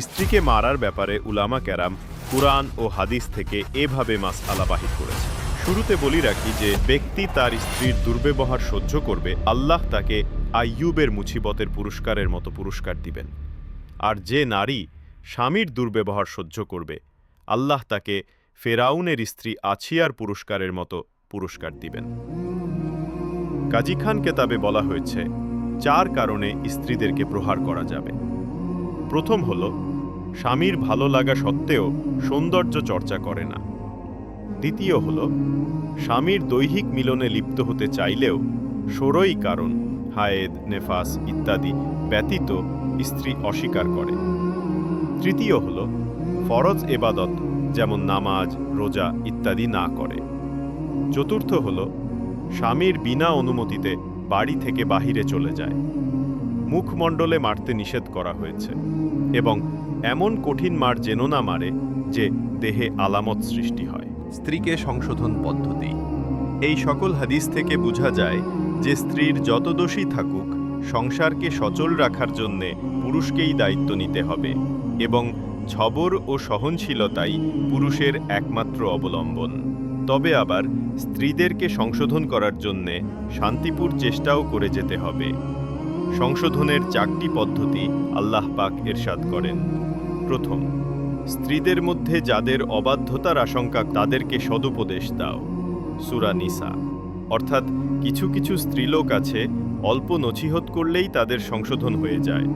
স্ত্রীকে মারার ব্যাপারে উলামা ক্যারাম কুরআন ও হাদিস থেকে এভাবে মাস বাহির করেছে। শুরুতে বলি রাখি যে, ব্যক্তি তার স্ত্রীর দুর্ব্যবহার সহ্য করবে, আল্লাহ তাকে আইয়ুবের মুছিবতের পুরস্কারের মতো পুরস্কার দিবেন। আর যে নারী স্বামীর দুর্ব্যবহার সহ্য করবে, আল্লাহ তাকে ফেরাউনের স্ত্রী আছিয়ার পুরস্কারের মতো পুরস্কার দিবেন। কাজী খান কেতাবে বলা হয়েছে, চার কারণে স্ত্রীদেরকে প্রহার করা যাবে। প্রথম হল স্বামীর ভালো লাগা সত্ত্বেও সৌন্দর্য চর্চা করে না। দ্বিতীয় হল, স্বামীর দৈহিক মিলনে লিপ্ত হতে চাইলেও ষোড়ই কারণ, হায়েদ, নেফাস ইত্যাদি ব্যতীত স্ত্রী অস্বীকার করে। তৃতীয় হল, ফরজ এবাদত যেমন নামাজ, রোজা ইত্যাদি না করে। চতুর্থ হল, স্বামীর বিনা অনুমতিতে বাড়ি থেকে বাহিরে চলে যায়। মুখমণ্ডলে মারতে নিষেধ করা হয়েছে এবং এমন কঠিন মার যেন না মারে যে দেহে আলামত সৃষ্টি হয়। স্ত্রীকে সংশোধন পদ্ধতি। এই সকল হাদিস থেকে বোঝা যায় যে স্ত্রীর যত দোষী থাকুক, সংসারকে সচল রাখার জন্যে পুরুষকেই দায়িত্ব নিতে হবে এবং ছবর ও সহনশীলতাই পুরুষের একমাত্র অবলম্বন। তবে আবার স্ত্রীদেরকে সংশোধন করার জন্যে শান্তিপুর চেষ্টাও করে যেতে হবে। সংশোধনের চারটি পদ্ধতি আল্লাহ পাক এরশাদ করেন। প্রথম। স্ত্রীদের মধ্যে যাদের অবাধ্যতার আশঙ্কা, তাদেরকে সদুপদেশ দাও। সুরা নিসা। অর্থাৎ কিছু কিছু স্ত্রীলোক আছে, অল্প নছিহত করলেই তাদের সংশোধন হয়ে যায়।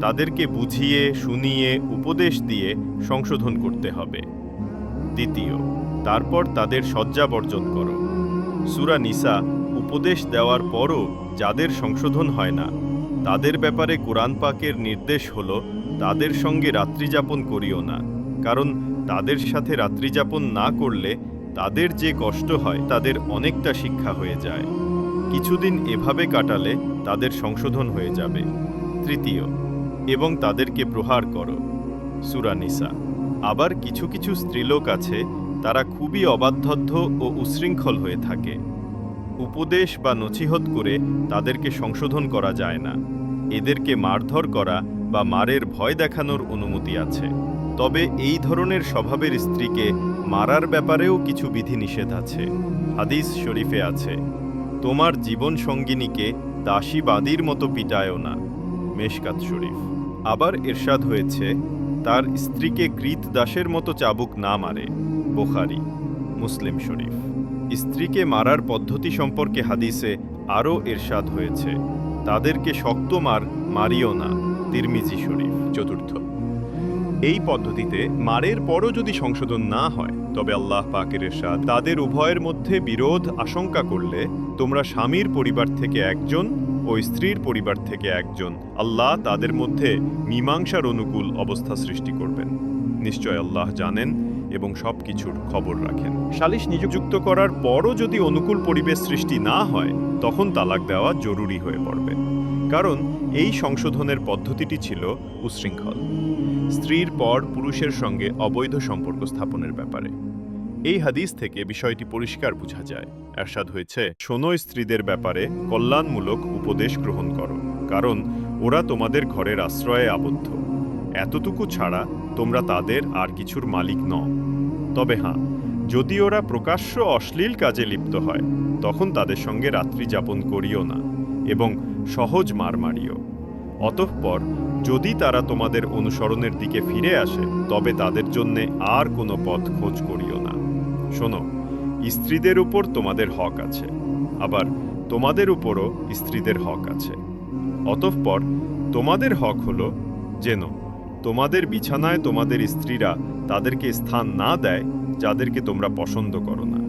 তাদেরকে বুঝিয়ে, শুনিয়ে, উপদেশ দিয়ে সংশোধন করতে হবে। দ্বিতীয়, তারপর তাদের শয্যা বর্জন করো। সুরা নিসা উপদেশ দেওয়ার পরও যাদের সংশোধন হয় না, তাদের ব্যাপারে কোরআন পাকের নির্দেশ হলো তাদের সঙ্গে রাত্রিযাপন করিও না, কারণ তাদের সাথে রাত্রিযাপন না করলে তাদের যে কষ্ট হয় তাদের অনেকটা শিক্ষা হয়ে যায়। কিছুদিন এভাবে কাটালে তাদের সংশোধন হয়ে যাবে। তৃতীয়, এবং তাদেরকে প্রহার করো। সুরানিসা আবার কিছু কিছু স্ত্রীলোক আছে, তারা খুবই অবাধ্যদ্ধ ও উশৃঙ্খল হয়ে থাকে। উপদেশ বা নছিহত করে তাদেরকে সংশোধন করা যায় না। এদেরকে মারধর করা বা মারের ভয় দেখানোর অনুমতি আছে। তবে এই ধরনের স্বভাবের স্ত্রীকে মারার ব্যাপারেও কিছু বিধিনিষেধ আছে। হাদিস শরীফে আছে, তোমার জীবন সঙ্গিনীকে দাসী বাদীর মতো পিটায়ও না। মেশকাত শরীফ। আবার এরশাদ হয়েছে, তার স্ত্রীকে কৃত দাসের মতো চাবুক না মারে। বোখারি, মুসলিম শরীফ। স্ত্রীকে মারার পদ্ধতি সম্পর্কে হাদিসে আরও এরশাদ হয়েছে, তাদেরকে শক্ত মার, মারিও না। তিরমিজি শরীফ, চতুর্থ। এই পদ্ধতিতে মারের পরও যদি সংশোধন না হয়, তবে আল্লাহ পাকের এরশাদ তাদের উভয়ের মধ্যে বিরোধ, আশঙ্কা করলে তোমরা স্বামীর পরিবার থেকে একজন ও স্ত্রীর পরিবার থেকে একজন আল্লাহ তাদের মধ্যে মীমাংসার অনুকূল অবস্থা সৃষ্টি করবেন। নিশ্চয় আল্লাহ জানেন এবং সব কিছুর খবর রাখেন। সালিশ নিযুক্ত করার পরও যদি অনুকূল পরিবেশ সৃষ্টি না হয়, তখন তালাক দেওয়া জরুরি হয়ে পড়বে। কারণ এই সংশোধনের পদ্ধতিটি ছিল উশৃঙ্খল। স্ত্রীর পর পুরুষের সঙ্গে অবৈধ সম্পর্ক স্থাপনের ব্যাপারে। এই হাদিস থেকে বিষয়টি পরিষ্কার বোঝা যায়। এরশাদ হয়েছে, শোনো স্ত্রীদের ব্যাপারে কল্যাণমূলক উপদেশ গ্রহণ করো, কারণ ওরা তোমাদের ঘরের আশ্রয়ে আবদ্ধ। এতটুকু ছাড়া তোমরা তাদের আর কিছুর মালিক নও। তবে হ্যাঁ যদি ওরা প্রকাশ্য অশ্লীল কাজে লিপ্ত হয়, তখন তাদের সঙ্গে রাত্রি যাপন করিও না, এবং সহজ মার মারিও অতঃপর যদি তারা তোমাদের অনুসরণের দিকে ফিরে আসে, তবে তাদের জন্যে আর কোনো পথ খোঁজ করিও না। শোনো, স্ত্রীদের উপর তোমাদের হক আছে, আবার তোমাদের উপরও স্ত্রীদের হক আছে। অতঃপর তোমাদের হক হলো, যেন তোমাদের বিছানায় তোমাদের স্ত্রীরা তাদেরকে স্থান না দেয় যাদেরকে তোমরা পছন্দ করো না,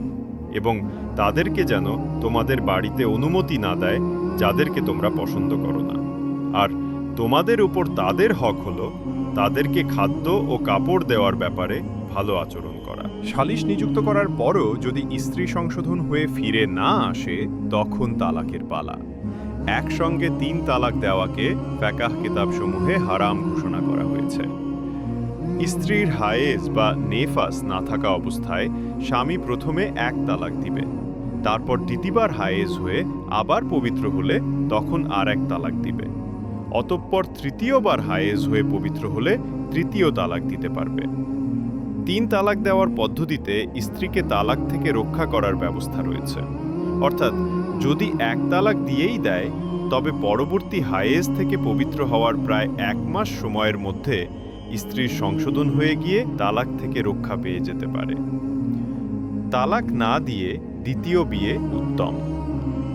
এবং তাদেরকে যেন তোমাদের বাড়িতে অনুমতি না দেয় যাদেরকে তোমরা পছন্দ করো না। আর তোমাদের উপর তাদের হক হলো তাদেরকে খাদ্য ও কাপড় দেওয়ার ব্যাপারে ভালো আচরণ করা। সালিশ নিযুক্ত করার পরও যদি স্ত্রী সংশোধন হয়ে ফিরে না আসে, তখন তালাকের পালা। একসঙ্গে তিন তালাক দেওয়াকে ফ্যাকাহ কিতাবসমূহে হারাম ঘোষণা করা হয়েছে। স্ত্রীর হায়েজ বা নেফাস না থাকা অবস্থায় স্বামী প্রথমে এক তালাক দিবে তারপর দ্বিতীয়বার হায়েজ হয়ে আবার পবিত্র হলে তখন আর এক তালাক দিবে। অতঃপর তৃতীয়বার হায়েজ হয়ে পবিত্র হলে তৃতীয় তালাক দিতে পারবে। তিন তালাক দেওয়ার পদ্ধতিতে স্ত্রীকে তালাক থেকে রক্ষা করার ব্যবস্থা রয়েছে। অর্থাৎ যদি এক তালাক দিয়েই দেয়, তবে পরবর্তী হায়েজ থেকে পবিত্র হওয়ার প্রায় এক মাস সময়ের মধ্যে স্ত্রীর সংশোধন হয়ে গিয়ে তালাক থেকে রক্ষা পেয়ে যেতে পারে। তালাক না দিয়ে দ্বিতীয় বিয়ে উত্তম।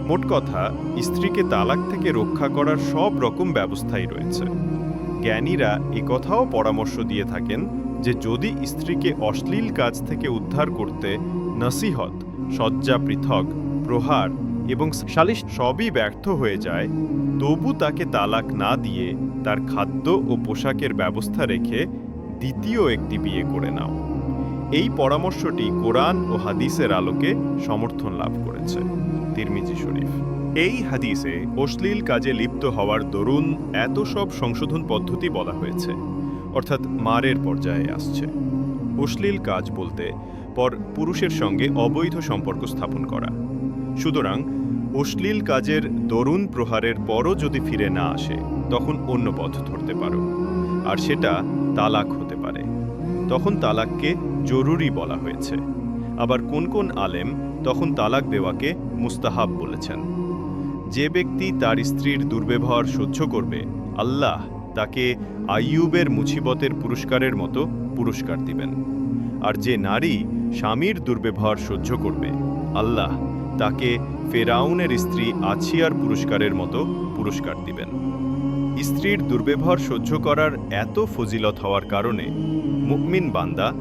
মোট কথা, স্ত্রীকে তালাক থেকে রক্ষা করার সব রকম ব্যবস্থাই রয়েছে। জ্ঞানীরা একথাও পরামর্শ দিয়ে থাকেন যে যদি স্ত্রীকে অশ্লীল কাজ থেকে উদ্ধার করতে নসিহত, শয্যা পৃথক, প্রহার এবং সালিশ সবই ব্যর্থ হয়ে যায়, তবু তাকে তালাক না দিয়ে তার খাদ্য ও পোশাকের ব্যবস্থা রেখে দ্বিতীয় একটি বিয়ে করে নাও। এই পরামর্শটি কোরআন ও হাদিসের আলোকে সমর্থন লাভ করেছে। তিরমিজি শরীফ। এই হাদিসে অশ্লীল কাজে লিপ্ত হওয়ার দরুন এত সব সংশোধন পদ্ধতি বলা হয়েছে, অর্থাৎ মারের পর্যায়ে আসছে। অশ্লীল কাজ বলতে পর পুরুষের সঙ্গে অবৈধ সম্পর্ক স্থাপন করা। সুতরাং অশ্লীল কাজের দরুণ প্রহারের পরও যদি ফিরে না আসে, তখন অন্য পথ ধরতে পারো। আর সেটা তালাক হতে পারে। তখন তালাককে জরুরি বলা হয়েছে। আবার কোন কোন আলেম তখন তালাক দেওয়াকে মুস্তাহাব বলেছেন। যে ব্যক্তি তার স্ত্রীর দুর্ব্যবহার সহ্য করবে, আল্লাহ তাকে আইয়ুবের মুছিবতের পুরস্কারের মতো পুরস্কার দিবেন। আর যে নারী স্বামীর দুর্ব্যবহার সহ্য করবে, আল্লাহ তাকে ফেরাউনের স্ত্রী আছিয়ার পুরস্কারের মতো পুরস্কার দিবেন। স্ত্রীর দুর্ব্যবহার সহ্য করার এত ফজিলত হওয়ার কারণে মুকমিন বান্দা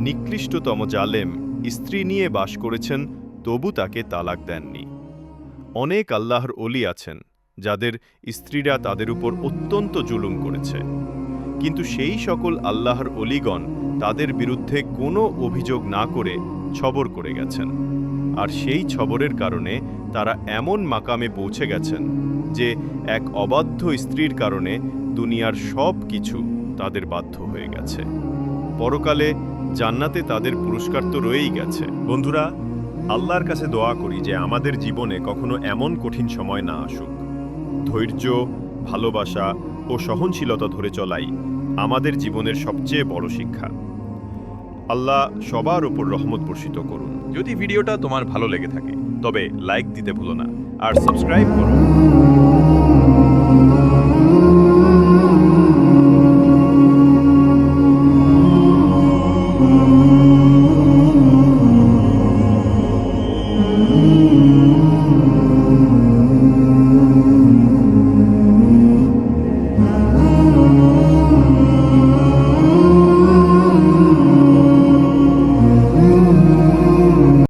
নিকৃষ্টতম জালেম স্ত্রী নিয়ে বাস করেছেন, তবু তাকে তালাক দেননি। অনেক আল্লাহর অলি আছেন, যাদের স্ত্রীরা তাদের উপর অত্যন্ত জুলুম করেছে। কিন্তু সেই সকল আল্লাহর অলিগণ তাদের বিরুদ্ধে কোনো অভিযোগ না করে ছবর করে গেছেন। আর সেই ছবরের কারণে তারা এমন মাকামে পৌঁছে গেছেন যে এক অবাধ্য স্ত্রীর কারণে দুনিয়ার সব কিছু তাদের বাধ্য হয়ে গেছে। পরকালে জান্নাতে তাদের পুরস্কার তো রয়েই গেছে। বন্ধুরা, আল্লাহর কাছে দোয়া করি যে আমাদের জীবনে কখনো এমন কঠিন সময় না আসুক। ধৈর্য, ভালোবাসা ও সহনশীলতা ধরে চলাই আমাদের জীবনের সবচেয়ে বড় শিক্ষা। আল্লাহ সবার উপর রহমত বর্ষিত করুন। যদি ভিডিওটা তোমার ভালো লেগে থাকে, তবে লাইক দিতে ভুলো না। আর সাবস্ক্রাইব করো